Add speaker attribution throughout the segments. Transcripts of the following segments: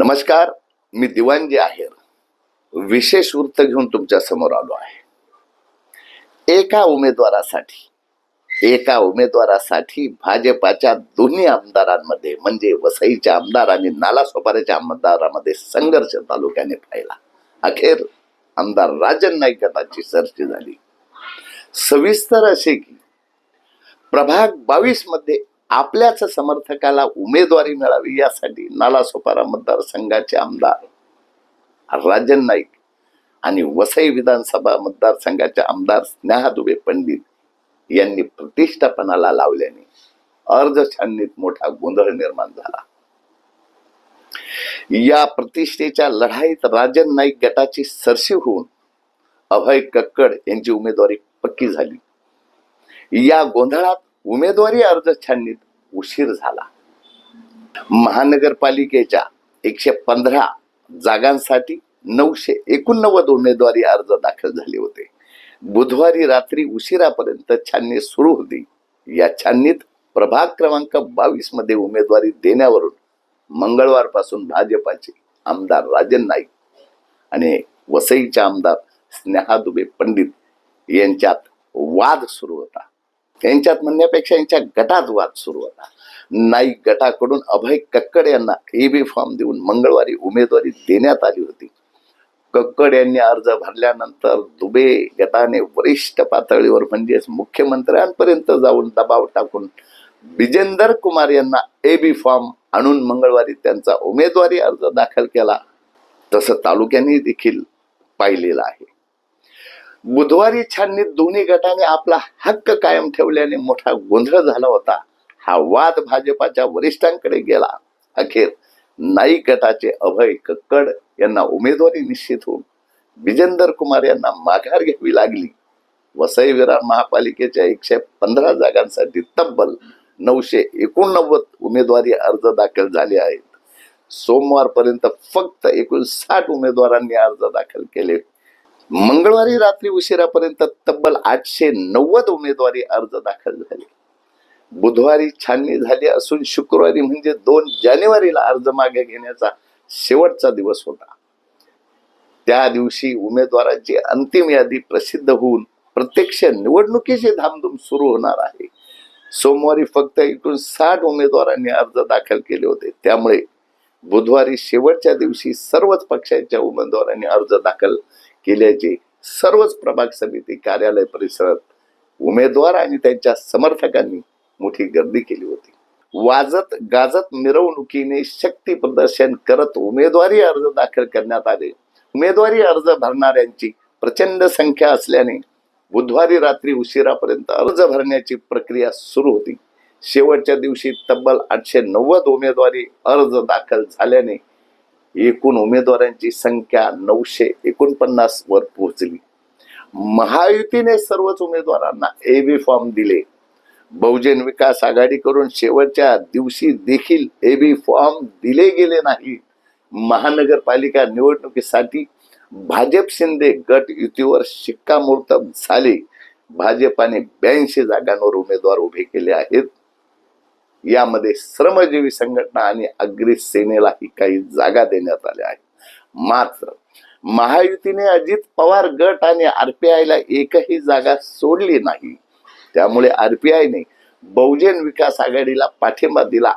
Speaker 1: नमस्कार मी दिवानजी आहेर. विशेष वृत्त घेऊन तुमच्यासमोर आलो आहे. एका उमेदवारासाठी एका उमेदवारासाठी भाजपाच्या दोन्ही आमदारांमध्ये म्हणजे वसईच्या आमदार आणि नालासोपाऱ्याच्या आमदारामध्ये संघर्ष तालुक्याने पाहिला. अखेर आमदार राजन नाईक गटाची सरशी झाली. सविस्तर असे की प्रभाग बावीसमध्ये आपल्याच समर्थकाला उमेदवारी मिळावी यासाठी नालासोपारा मतदारसंघाचे आमदार राजन नाईक आणि वसई विधानसभा मतदारसंघाचे आमदार स्नेहा दुबे पंडित यांनी प्रतिष्ठापनाला लावल्याने अर्ज छाननीत मोठा गोंधळ निर्माण झाला. या प्रतिष्ठेच्या लढाईत राजन नाईक गटाची सरशी होऊन अभय कक्कड यांची उमेदवारी पक्की झाली. या गोंधळात उमेदवारी अर्ज छाननीत उशीर झाला. महानगरपालिकेच्या एकशे पंधरा जागांसाठी नऊशे एकोणनव्वद उमेदवारी अर्ज दाखल झाले होते. बुधवारी रात्री उशिरापर्यंत छाननी सुरू होती. या छाननीत प्रभाग क्रमांक बावीसमध्ये उमेदवारी देण्यावरून मंगळवारपासून भाजपाचे आमदार राजन नाईक आणि वसईच्या आमदार स्नेहा दुबे पंडित यांच्यात वाद सुरू होता. यांच्यात म्हणण्यापेक्षा यांच्या गटात वाद सुरू होता. नाईक गटाकडून अभय कक्कड यांना ए बी फॉर्म देऊन मंगळवारी उमेदवारी देण्यात आली होती. कक्कड यांनी अर्ज भरल्यानंतर दुबे गटाने वरिष्ठ पातळीवर म्हणजेच मुख्यमंत्र्यांपर्यंत जाऊन दबाव टाकून विजेंदर कुमार यांना ए बी फॉर्म आणून मंगळवारी त्यांचा उमेदवारी अर्ज दाखल केला. तसं तालुक्यांनी देखील पाहिलेलं आहे. बुधवारी छाननीत दोन्ही गटाने आपला हक्क कायम ठेवल्याने मोठा गोंधळ झाला होता. हा वाद भाजपाच्या वरिष्ठांकडे गेला. अखेर नाईक गटाचे अभय कक्कड यांना उमेदवारी निश्चित होऊन विजेंदर कुमार यांना माघार घ्यावी लागली. वसई विरार महापालिकेच्या एकशे पंधरा जागांसाठी तब्बल नऊशे एकोणनव्वद उमेदवारी अर्ज दाखल झाले आहेत. सोमवारपर्यंत फक्त एकूण साठ उमेदवारांनी अर्ज दाखल केले. मंगळवारी रात्री उशिरापर्यंत तब्बल आठशे नव्वद उमेदवारी अर्ज दाखल झाले. बुधवारी छाननी झाली असून शुक्रवारी म्हणजे दोन जानेवारीला अर्ज मागे घेण्याचा शेवटचा दिवस होता. त्या दिवशी उमेदवारांची अंतिम यादी प्रसिद्ध होऊन प्रत्यक्ष निवडणुकीची धामधूम सुरू होणार आहे. सोमवारी फक्त एकूण साठ उमेदवारांनी अर्ज दाखल केले होते. त्यामुळे बुधवारी शेवटच्या दिवशी सर्वच पक्षांच्या उमेदवारांनी अर्ज दाखल केल्याचे सर्वच प्रभाग समिती कार्यालय परिसरात उमेदवार आणि त्यांच्या समर्थकांनी मोठी गर्दी केली होती. वाजत गाजत मिरवणुकीने शक्ती प्रदर्शन करत उमेदवारी अर्ज दाखल करण्यात आले. उमेदवारी अर्ज भरणाऱ्यांची प्रचंड संख्या असल्याने बुधवारी रात्री उशिरापर्यंत अर्ज भरण्याची प्रक्रिया सुरू होती. शेवटच्या दिवशी तब्बल आठशे नव्वद उमेदवारी अर्ज दाखल झाल्याने एकूण उमेदवारांची संख्या नऊशे एकोणपन्नास वर पोहोचली. महायुतीने सर्वच उमेदवारांना ए बी फॉर्म दिले. बहुजन विकास आघाडीकडून शेवटच्या दिवशी देखील ए बी फॉर्म दिले गेले नाही. महानगरपालिका निवडणुकीसाठी भाजप शिंदे गट युतीवर शिक्कामोर्तब झाले. भाजपाने ब्याऐंशी जागांवर उमेदवार उभे केले आहेत. यामध्ये श्रमजीवी संघटना आणि अग्री सेनेलाही काही जागा देण्यात आल्या आहेत. मात्र महायुतीने अजित पवार गट आणि आरपीआयला एकही जागा सोडली नाही. त्यामुळे आरपीआयने बहुजन विकास आघाडीला पाठिंबा दिला.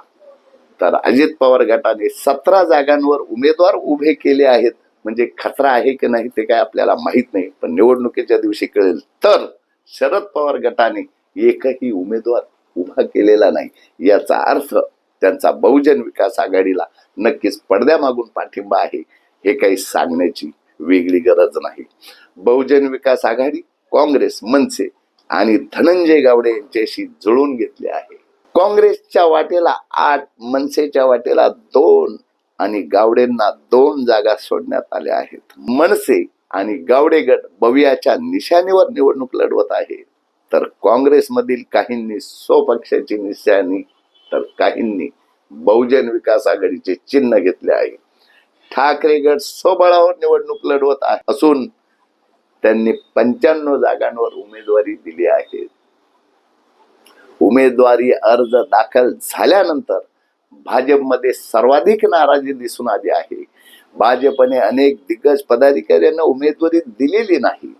Speaker 1: तर अजित पवार गटाने सतरा जागांवर उमेदवार उभे केले आहेत. म्हणजे खतरा आहे की नाही ते काय आपल्याला माहीत नाही पण निवडणुकीच्या दिवशी कळेल. तर शरद पवार गटाने एकही उमेदवार उभा केलेला नाही. याचा अर्थ त्यांचा बहुजन विकास आघाडीला नक्कीच पडद्यामागून पाठिंबा आहे हे काही सांगण्याची वेगळी गरज नाही. बहुजन विकास आघाडी काँग्रेस मनसे आणि धनंजय गावडे यांच्याशी जुळून घेतले आहे. काँग्रेसच्या वाटेला आठ मनसेच्या वाटेला दोन आणि गावडेंना दोन जागा सोडण्यात आल्या आहेत. मनसे आणि गावडे गट भव्याच्या निशाणीवर निवडणूक लढवत आहे तर काँग्रेसमधील काहींनी स्वपक्षाची निशाणी तर काहींनी बहुजन विकास आघाडीचे चिन्ह घेतले आहे. ठाकरे गट स्वबळावर निवडणूक लढवत असून त्यांनी पंच्याण्णव जागांवर उमेदवारी दिली आहे. उमेदवारी अर्ज दाखल झाल्यानंतर भाजपमध्ये सर्वाधिक नाराजी दिसून आली आहे. भाजपने अनेक दिग्गज पदाधिकाऱ्यांना उमेदवारी दिलेली नाही.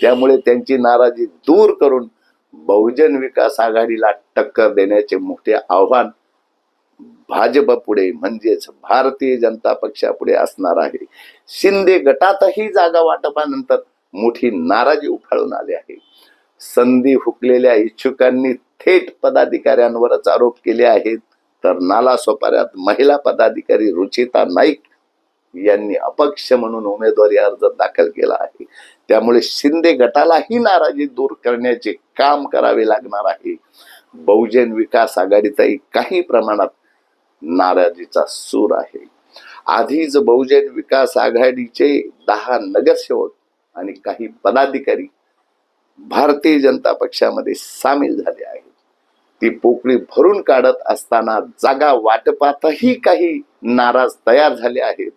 Speaker 1: त्यामुळे त्यांची नाराजी दूर करून बहुजन विकास आघाडीला टक्कर देण्याचे मोठे आव्हान भाजप पुढे म्हणजेच भारतीय जनता पक्षापुढे असणार आहे. शिंदे गटातही जागा वाटपानंतर मोठी नाराजी उफाळून आली आहे. संधी हुकलेल्या इच्छुकांनी थेट पदाधिकाऱ्यांवरच आरोप केले आहेत. तर नाला सोपाऱ्यात महिला पदाधिकारी रुचिता नाईक यांनी अपक्ष म्हणून उमेदवारी अर्ज दाखल केला आहे. त्यामुळे शिंदे गटालाही नाराजी दूर करण्याचे काम करावे लागणार आहे. बहुजन विकास आघाडीचाही काही प्रमाणात नाराजीचा सूर आहे. आधीच बहुजन विकास आघाडीचे दहा नगरसेवक आणि काही पदाधिकारी भारतीय जनता पक्षामध्ये सामील झाले आहेत. ती पोकळी भरून काढत असताना जागा वाटपातही काही नाराज तयार झाले आहेत.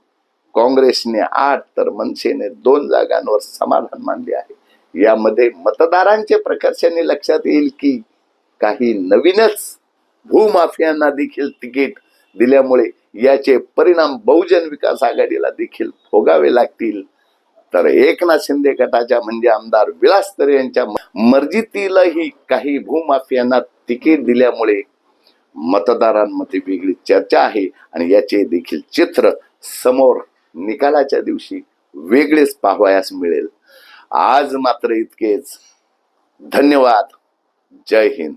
Speaker 1: काँग्रेसने आठ तर मनसेने दोन जागांवर समाधान मानले आहे. यामध्ये मतदारांचे प्रकर्षाने लक्षात येईल की काही नवीनच भूमाफियांना देखील तिकीट दिल्यामुळे याचे परिणाम बहुजन विकास आघाडीला देखील भोगावे लागतील. तर एकनाथ शिंदे गटाच्या म्हणजे आमदार विलास तर यांच्या मर्जीतीलही काही भूमाफियांना तिकीट दिल्यामुळे मतदारांमध्ये वेगळी चर्चा आहे आणि याचे देखील चित्र समोर निकालाच्या दिवशी वेगळेच पाहावयास मिळेल. आज मात्र इतकेच. धन्यवाद. जय हिंद.